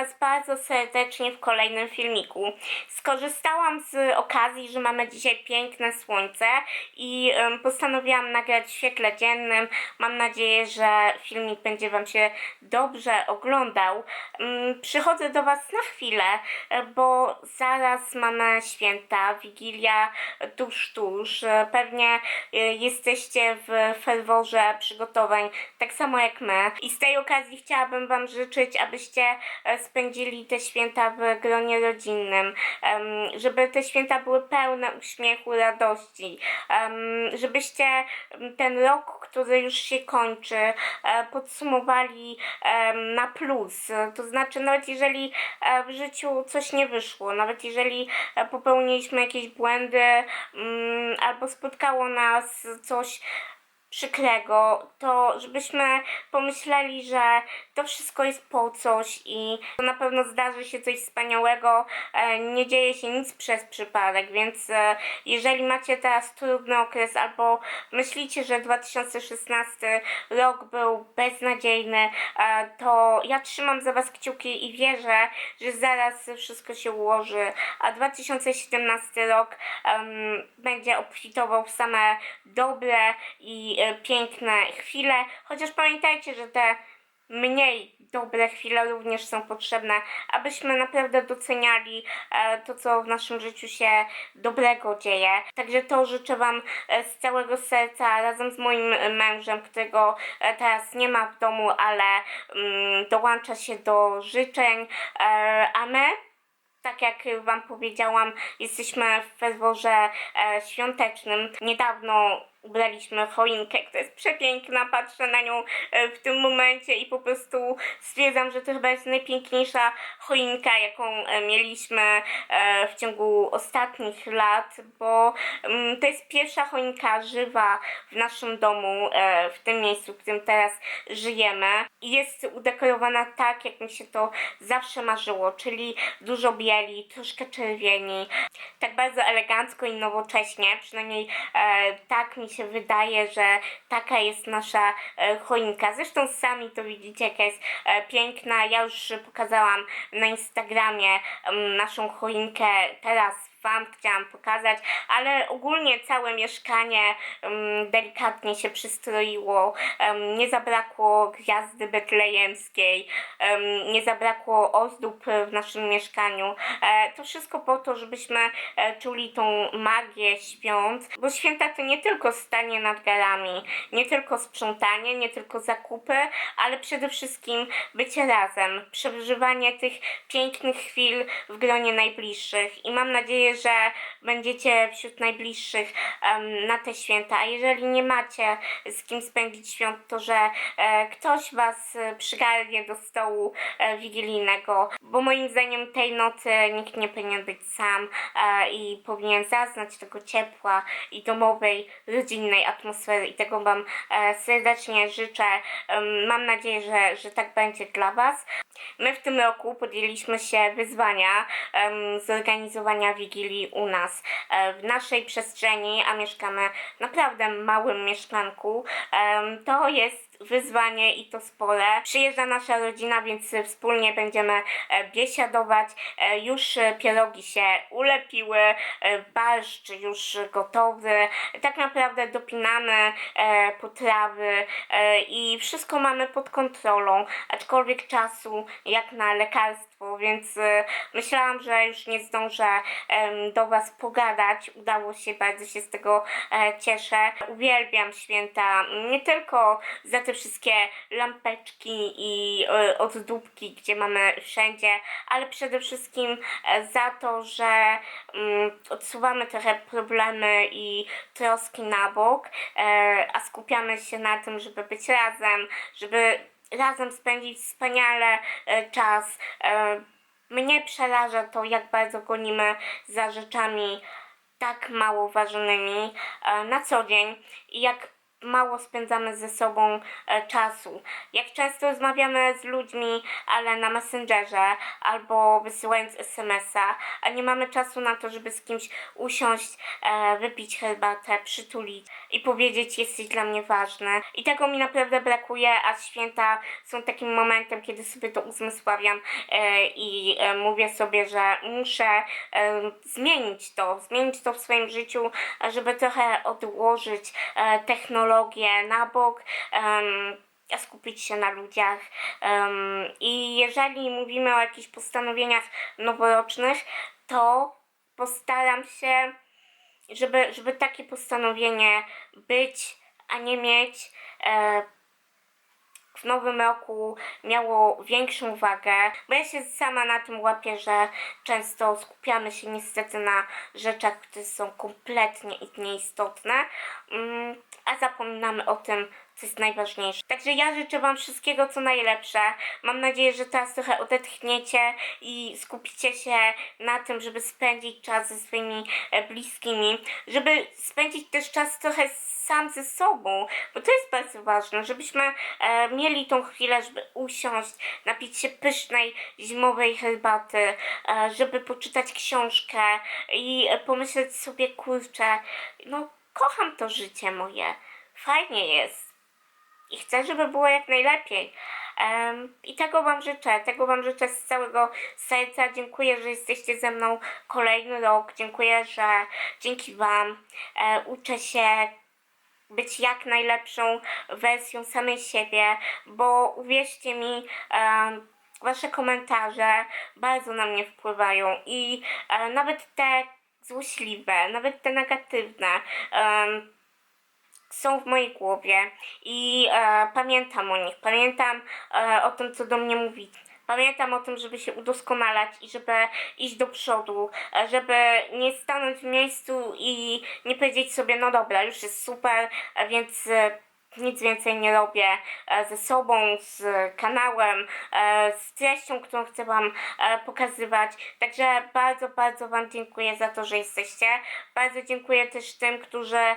Was bardzo serdecznie w kolejnym filmiku. Skorzystałam z okazji, że mamy dzisiaj piękne słońce i postanowiłam nagrać w świetle dziennym. Mam nadzieję, że filmik będzie Wam się dobrze oglądał. Em, Przychodzę do Was na chwilę, e, bo zaraz mamy święta, Wigilia tuż, tuż. E, Pewnie e, jesteście w ferworze przygotowań, tak samo jak my. I z tej okazji chciałabym Wam życzyć, abyście spędzili te święta w gronie rodzinnym, żeby te święta były pełne uśmiechu, radości, żebyście ten rok, który już się kończy, e, podsumowali na plus. To znaczy, nawet jeżeli e, w życiu coś nie wyszło, nawet jeżeli e, popełniliśmy jakieś błędy mm, albo spotkało nas coś przykrego, to żebyśmy pomyśleli, że to wszystko jest po coś i to na pewno zdarzy się coś wspaniałego, e, nie dzieje się nic przez przypadek, więc e, jeżeli macie teraz trudny okres albo myślicie, że 2016 rok był beznadziejny, e, to ja trzymam za Was kciuki i wierzę, że zaraz wszystko się ułoży, a 2017 rok em, będzie obfitował w same dobre i piękne chwile, chociaż pamiętajcie, że te mniej dobre chwile również są potrzebne, abyśmy naprawdę doceniali e, to, co w naszym życiu się dobrego dzieje. Także to życzę Wam e, z całego serca razem z moim e, mężem, którego e, teraz nie ma w domu, ale mm, dołącza się do życzeń, e, a my tak jak Wam powiedziałam, jesteśmy w ferworze e, świątecznym. Niedawno ubraliśmy choinkę, która jest przepiękna, patrzę na nią e, w tym momencie i po prostu stwierdzam, że to chyba jest najpiękniejsza choinka, jaką e, mieliśmy e, w ciągu ostatnich lat, bo mm, to jest pierwsza choinka żywa w naszym domu, w tym miejscu, w którym teraz żyjemy. Jest udekorowana tak, jak mi się to zawsze marzyło, czyli dużo bieli, troszkę czerwieni, tak bardzo elegancko i nowocześnie, przynajmniej tak mi się wydaje, że taka jest nasza e, choinka. Zresztą sami to widzicie, jaka jest e, piękna. Ja już pokazałam na Instagramie em, naszą choinkę teraz Wam chciałam pokazać, ale ogólnie całe mieszkanie em, delikatnie się przystroiło, em, nie zabrakło gwiazdy betlejemskiej, em, nie zabrakło ozdób w naszym mieszkaniu. E, to wszystko po to, żebyśmy e, czuli tą magię świąt, bo święta to nie tylko stanie nad garami, nie tylko sprzątanie, nie tylko zakupy, ale przede wszystkim bycie razem, przeżywanie tych pięknych chwil w gronie najbliższych i mam nadzieję, że będziecie wśród najbliższych em, na te święta, a jeżeli nie macie z kim spędzić świąt, to że e, ktoś was e, przygarnie do stołu e, wigilijnego, bo moim zdaniem tej nocy nikt nie powinien być sam e, i powinien zaznać tego ciepła i domowej, rodzinnej atmosfery i tego wam e, serdecznie życzę. Em, mam nadzieję, że, że tak będzie dla was. My w tym roku podjęliśmy się wyzwania em, zorganizowania Wigilii u nas e, w naszej przestrzeni, a mieszkamy naprawdę małym mieszkanku. To jest wyzwanie i to spore. Przyjeżdża nasza rodzina, więc wspólnie będziemy e, biesiadować. E, Już e, pierogi się ulepiły, barszcz już gotowy. Tak naprawdę dopinamy potrawy i wszystko mamy pod kontrolą, aczkolwiek czasu jak na lekarstwo, więc myślałam, że już nie zdążę do Was pogadać. Udało się, bardzo się z tego cieszę. Uwielbiam święta, nie tylko za te wszystkie lampeczki i e, ozdóbki, gdzie mamy wszędzie, ale przede wszystkim e, za to, że mm, odsuwamy trochę problemy i troski na bok, e, a skupiamy się na tym, żeby być razem, żeby razem spędzić wspaniale czas. Mnie przeraża to, jak bardzo gonimy za rzeczami tak mało ważnymi na co dzień i jak mało spędzamy ze sobą e, czasu. Jak często rozmawiamy z ludźmi, ale na Messengerze albo wysyłając SMS-a, a nie mamy czasu na to, żeby z kimś usiąść, e, wypić herbatę, przytulić i powiedzieć jesteś dla mnie ważny. I tego mi naprawdę brakuje, a święta są takim momentem, kiedy sobie to uzmysławiam e, i mówię sobie, że muszę zmienić to, zmienić to w swoim życiu, żeby trochę odłożyć e, na bok. skupić się na ludziach. I jeżeli mówimy o jakichś postanowieniach noworocznych, to postaram się, żeby, żeby takie postanowienie być, a nie mieć. W nowym roku miało większą wagę, bo ja się sama na tym łapię, że często skupiamy się niestety na rzeczach, które są kompletnie nieistotne, mm, a zapominamy o tym, co jest najważniejsze. Także ja życzę Wam wszystkiego, co najlepsze. Mam nadzieję, że teraz trochę odetchniecie i skupicie się na tym, żeby spędzić czas ze swoimi e, bliskimi, żeby spędzić też czas trochę sam ze sobą, bo to jest bardzo ważne, żebyśmy e, mieli tą chwilę, żeby usiąść, napić się pysznej zimowej herbaty, e, żeby poczytać książkę i e, pomyśleć sobie, kurczę, no kocham to życie moje, fajnie jest i chcę, żeby było jak najlepiej. I tego Wam życzę, tego Wam życzę z całego serca. Dziękuję, że jesteście ze mną kolejny rok. Dziękuję, że dzięki Wam e, uczę się być jak najlepszą wersją samej siebie, bo uwierzcie mi, Wasze komentarze bardzo na mnie wpływają i e, nawet te złośliwe, nawet te negatywne. są w mojej głowie i e, pamiętam o nich, pamiętam e, o tym, co do mnie mówi. Pamiętam o tym, żeby się udoskonalać i żeby iść do przodu, żeby nie stanąć w miejscu i nie powiedzieć sobie, no dobra, już jest super, więc e, nic więcej nie robię e, ze sobą, z kanałem, e, z treścią, którą chcę Wam e, pokazywać. Także bardzo, bardzo Wam dziękuję za to, że jesteście. Bardzo dziękuję też tym, którzy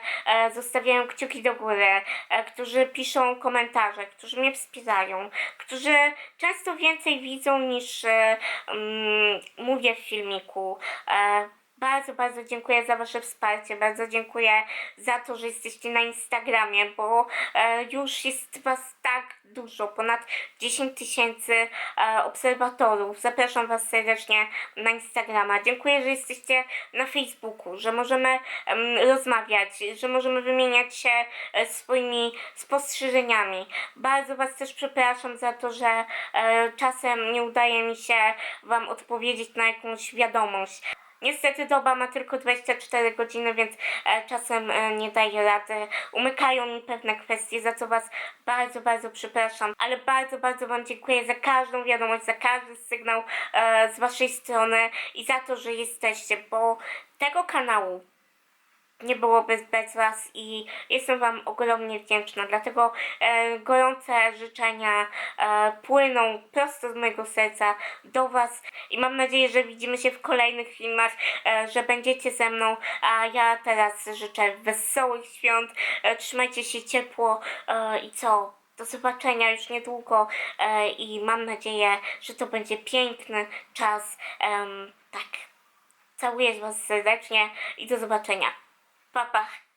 zostawiają kciuki do góry, którzy piszą komentarze, którzy mnie wspierają, którzy często więcej widzą niż mm, mówię w filmiku. Bardzo, bardzo dziękuję za Wasze wsparcie. Bardzo dziękuję za to, że jesteście na Instagramie, bo e, już jest Was tak dużo, ponad 10 tysięcy e, obserwatorów. Zapraszam Was serdecznie na Instagrama. Dziękuję, że jesteście na Facebooku, że możemy em, rozmawiać, że możemy wymieniać się e, swoimi spostrzeżeniami. Bardzo Was też przepraszam za to, że e, czasem nie udaje mi się Wam odpowiedzieć na jakąś wiadomość. Niestety doba ma tylko 24 godziny, więc e, czasem e, nie daje rady. Umykają mi pewne kwestie, za co Was bardzo, bardzo przepraszam. Ale bardzo, bardzo Wam dziękuję za każdą wiadomość, za każdy sygnał e, z Waszej strony i za to, że jesteście, bo tego kanału nie byłoby bez Was i jestem Wam ogromnie wdzięczna. Dlatego e, gorące życzenia e, płyną prosto z mojego serca do Was i mam nadzieję, że widzimy się w kolejnych filmach, e, że będziecie ze mną, a ja teraz życzę wesołych świąt, e, trzymajcie się ciepło e, i co? Do zobaczenia już niedługo e, i mam nadzieję, że to będzie piękny czas. Em, tak. Całuję Was serdecznie i do zobaczenia. Bye bye.